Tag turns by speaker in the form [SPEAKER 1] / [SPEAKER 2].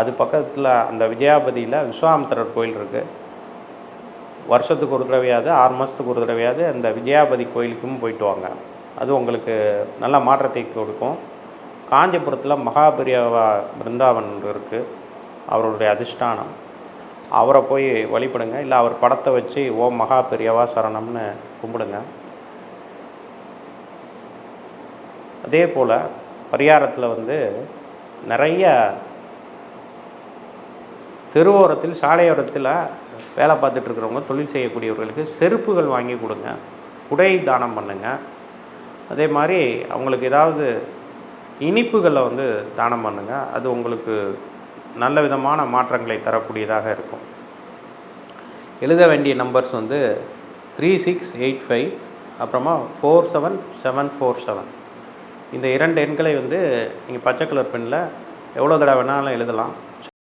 [SPEAKER 1] அது பக்கத்தில் அந்த விஜயாபதியில் விஸ்வாமித்திரர் கோயில் இருக்குது வருஷத்துக்கு ஒரு தடவையாவது ஆறு மாதத்துக்கு ஒரு தடவையாவது அந்த விஜயாபதி கோயிலுக்கும் போயிட்டு வாங்க. அது உங்களுக்கு நல்ல மாற்றத்தை கொடுக்கும். காஞ்சிபுரத்தில் மகாபிரியவா பிருந்தாவன் இருக்குது அவருடைய அதிஷ்டானம். அவரை போய் வழிபடுங்க. இல்லை அவர் படத்தை வச்சு ஓம் மகா பெரியவா சரணம்னு கும்பிடுங்க. அதே போல் பரிகாரத்தில் வந்து நிறைய தெருவோரத்தில் சாலையோரத்தில் வேலை பார்த்துட்ருக்கிறவங்க தொழில் செய்யக்கூடியவர்களுக்கு செருப்புகள் வாங்கி கொடுங்க. உடை தானம் பண்ணுங்கள் அதே மாதிரி அவங்களுக்கு ஏதாவது இனிப்புகளை வந்து தானம் பண்ணுங்கள் அது உங்களுக்கு நல்ல விதமான மாற்றங்களை தரக்கூடியதாக இருக்கும். எழுத வேண்டிய நம்பர்ஸ் வந்து த்ரீ சிக்ஸ் எயிட் ஃபைவ் அப்புறமா four seven seven four seven. இந்த இரண்டு எண்களை வந்து நீங்கள் பச்சை கலர் பெண்ணில் எவ்வளோ தடவை வேணாலும் எழுதலாம்.